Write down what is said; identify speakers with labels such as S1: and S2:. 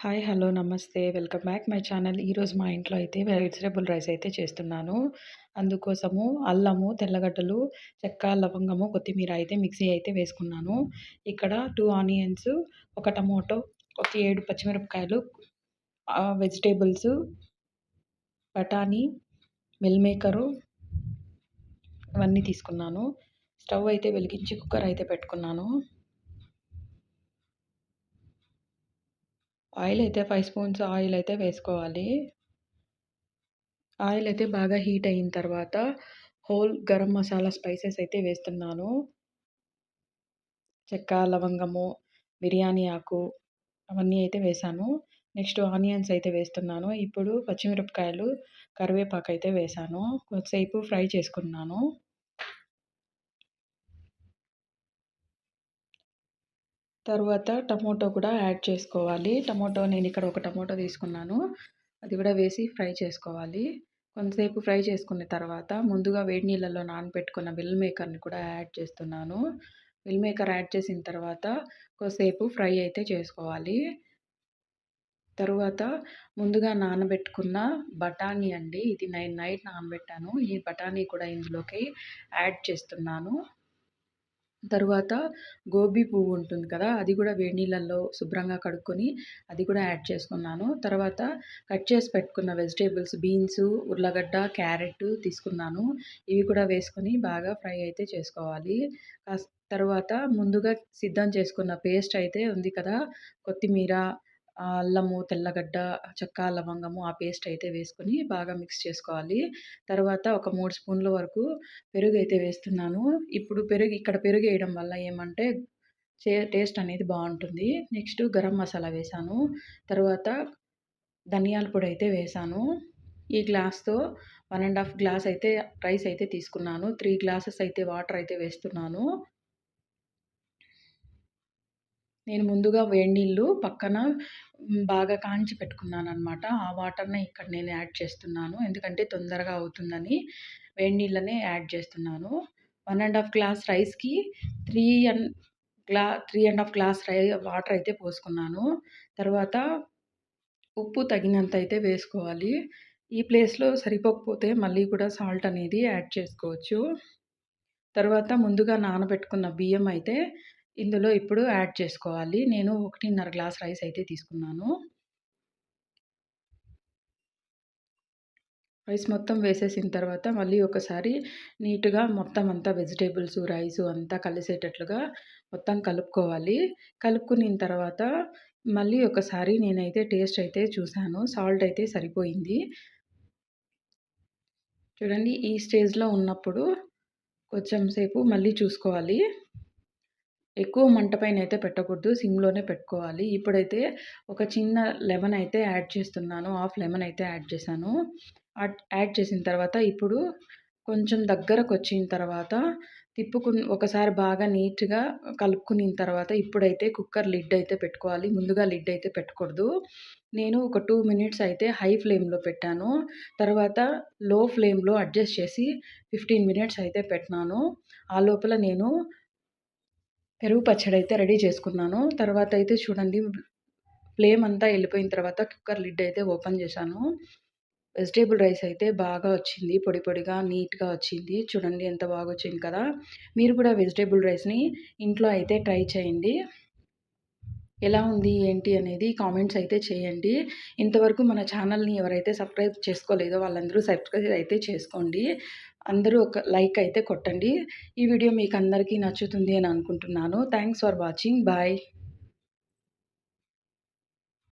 S1: Hi hello నమస్తే. Welcome back my channel. ఈరోజు మా ఇంట్లో అయితే వెజిటేబుల్ రైస్ అయితే చేస్తున్నాను. అందుకోసము అల్లము తెల్లగడ్డలు చెక్క లవంగము కొత్తిమీర అయితే మిక్సీ అయితే వేసుకున్నాను. ఇక్కడ టూ ఆనియన్స్ ఒక టమోటో ఒక ఏడు పచ్చిమిరపకాయలు వెజిటేబుల్స్ బఠానీ మిల్ మేకరు ఇవన్నీ తీసుకున్నాను. స్టవ్ అయితే వెలిగించి కుక్కర్ అయితే పెట్టుకున్నాను. ఆయిల్ అయితే ఫైవ్ స్పూన్స్ ఆయిల్ అయితే వేసుకోవాలి. ఆయిల్ అయితే బాగా హీట్ అయిన తర్వాత హోల్ గరం మసాలా స్పైసెస్ అయితే వేస్తున్నాను. చెక్క లవంగము బిర్యానీ ఆకు అవన్నీ అయితే వేసాను. నెక్స్ట్ ఆనియన్స్ అయితే వేస్తున్నాను. ఇప్పుడు పచ్చిమిరపకాయలు కరివేపాకు అయితే వేసాను. కొద్దిసేపు ఫ్రై చేసుకున్నాను. తర్వాత టమోటో కూడా యాడ్ చేసుకోవాలి. టమోటో నేను ఇక్కడ ఒక టమోటో తీసుకున్నాను. అది కూడా వేసి ఫ్రై చేసుకోవాలి. కొంతసేపు ఫ్రై చేసుకున్న తర్వాత ముందుగా వేడి నీళ్ళల్లో నానబెట్టుకున్న మిల్ మేకర్ని కూడా యాడ్ చేస్తున్నాను. మిల్ మేకర్ యాడ్ చేసిన తర్వాత కొద్దిసేపు ఫ్రై అయితే చేసుకోవాలి. తరువాత ముందుగా నానబెట్టుకున్న బఠానీ అండి ఇది నేను నైట్ నానబెట్టాను. ఈ బఠానీ కూడా ఇందులోకి యాడ్ చేస్తున్నాను. తరువాత గోబీ పువ్వు ఉంటుంది కదా అది కూడా వేడి నీళ్ళల్లో శుభ్రంగా కడుక్కొని అది కూడా యాడ్ చేసుకున్నాను. తర్వాత కట్ చేసి పెట్టుకున్న వెజిటేబుల్స్ బీన్స్ ఉర్లగడ్డ క్యారెట్ తీసుకున్నాను. ఇవి కూడా వేసుకొని బాగా ఫ్రై అయితే చేసుకోవాలి. తర్వాత ముందుగా సిద్ధం చేసుకున్న పేస్ట్ అయితే ఉంది కదా కొత్తిమీర అల్లము తెల్లగడ్డ చెక్క లవంగము ఆ పేస్ట్ అయితే వేసుకొని బాగా మిక్స్ చేసుకోవాలి. తర్వాత ఒక మూడు స్పూన్ల వరకు పెరుగు అయితే వేస్తున్నాను. ఇప్పుడు పెరుగు ఇక్కడ పెరుగు వేయడం వల్ల ఏమంటే చే టేస్ట్ అనేది బాగుంటుంది. నెక్స్ట్ గరం మసాలా వేసాను. తర్వాత ధనియాల పొడి అయితే వేసాను. ఈ గ్లాస్తో వన్ అండ్ హాఫ్ గ్లాస్ అయితే రైస్ అయితే తీసుకున్నాను. త్రీ గ్లాసెస్ అయితే వాటర్ అయితే వేస్తున్నాను. నేను ముందుగా వేడి నీళ్ళు పక్కన బాగా కాంచి పెట్టుకున్నాను అనమాట ఆ వాటర్నే ఇక్కడ నేను యాడ్ చేస్తున్నాను. ఎందుకంటే తొందరగా అవుతుందని వేడి నీళ్ళనే యాడ్ చేస్తున్నాను. వన్ అండ్ హాఫ్ గ్లాస్ రైస్కి three and glass three and half glass rice water అయితే పోసుకున్నాను. తర్వాత ఉప్పు తగినంత అయితే వేసుకోవాలి. ఈ ప్లేస్లో సరిపోకపోతే మళ్ళీ కూడా సాల్ట్ అనేది యాడ్ చేసుకోవచ్చు. తర్వాత ముందుగా నానబెట్టుకున్న బియ్యం అయితే ఇందులో ఇప్పుడు యాడ్ చేసుకోవాలి. నేను ఒకటిన్నర గ్లాస్ రైస్ అయితే తీసుకున్నాను. రైస్ మొత్తం వేసేసిన తర్వాత మళ్ళీ ఒకసారి నీట్గా మొత్తం అంతా వెజిటేబుల్స్ రైస్ అంతా కలిసేటట్లుగా మొత్తం కలుపుకోవాలి. కలుపుకున్న తర్వాత మళ్ళీ ఒకసారి నేనైతే టేస్ట్ అయితే చూశాను. సాల్ట్ అయితే సరిపోయింది. చూడండి ఈ స్టేజ్లో ఉన్నప్పుడు కొంచెం సేపు మళ్ళీ చూసుకోవాలి. ఎక్కువ మంట పైన అయితే పెట్టకూడదు సిమ్లోనే పెట్టుకోవాలి. ఇప్పుడైతే ఒక చిన్న లెమన్ అయితే యాడ్ చేస్తున్నాను హాఫ్ లెమన్ అయితే యాడ్ చేశాను. యాడ్ చేసిన తర్వాత ఇప్పుడు కొంచెం దగ్గరకు వచ్చిన తర్వాత తిప్పుకు ఒకసారి బాగా నీట్గా కలుపుకున్న తర్వాత ఇప్పుడైతే కుక్కర్ లిడ్ అయితే పెట్టుకోవాలి. ముందుగా లిడ్ అయితే పెట్టకూడదు. నేను ఒక టూ మినిట్స్ అయితే హై ఫ్లేమ్లో పెట్టాను. తర్వాత లో ఫ్లేమ్లో అడ్జస్ట్ చేసి ఫిఫ్టీన్ మినిట్స్ అయితే పెట్టినాను. ఆ లోపల నేను పెరుగు పచ్చడి అయితే రెడీ చేసుకున్నాను. తర్వాత అయితే చూడండి ఫ్లేమ్ అంతా వెళ్ళిపోయిన తర్వాత కుక్కర్ లిడ్ అయితే ఓపెన్ చేశాను. వెజిటేబుల్ రైస్ అయితే బాగా వచ్చింది పొడి పొడిగా నీట్గా వచ్చింది. చూడండి ఎంత బాగా వచ్చింది కదా. మీరు కూడా వెజిటేబుల్ రైస్ని ఇంట్లో అయితే ట్రై చేయండి. ఎలా ఉంది ఏంటి అనేది కామెంట్స్ అయితే చేయండి. ఇంతవరకు మన ఛానల్ని ఎవరైతే సబ్స్క్రైబ్ చేసుకోలేదో వాళ్ళందరూ సబ్స్క్రైబ్ అయితే చేసుకోండి. అందరూ ఒక లైక్ అయితే కొట్టండి. ఈ వీడియో మీకు అందరికీ నచ్చుతుంది అని అనుకుంటున్నాను. Thanks for watching bye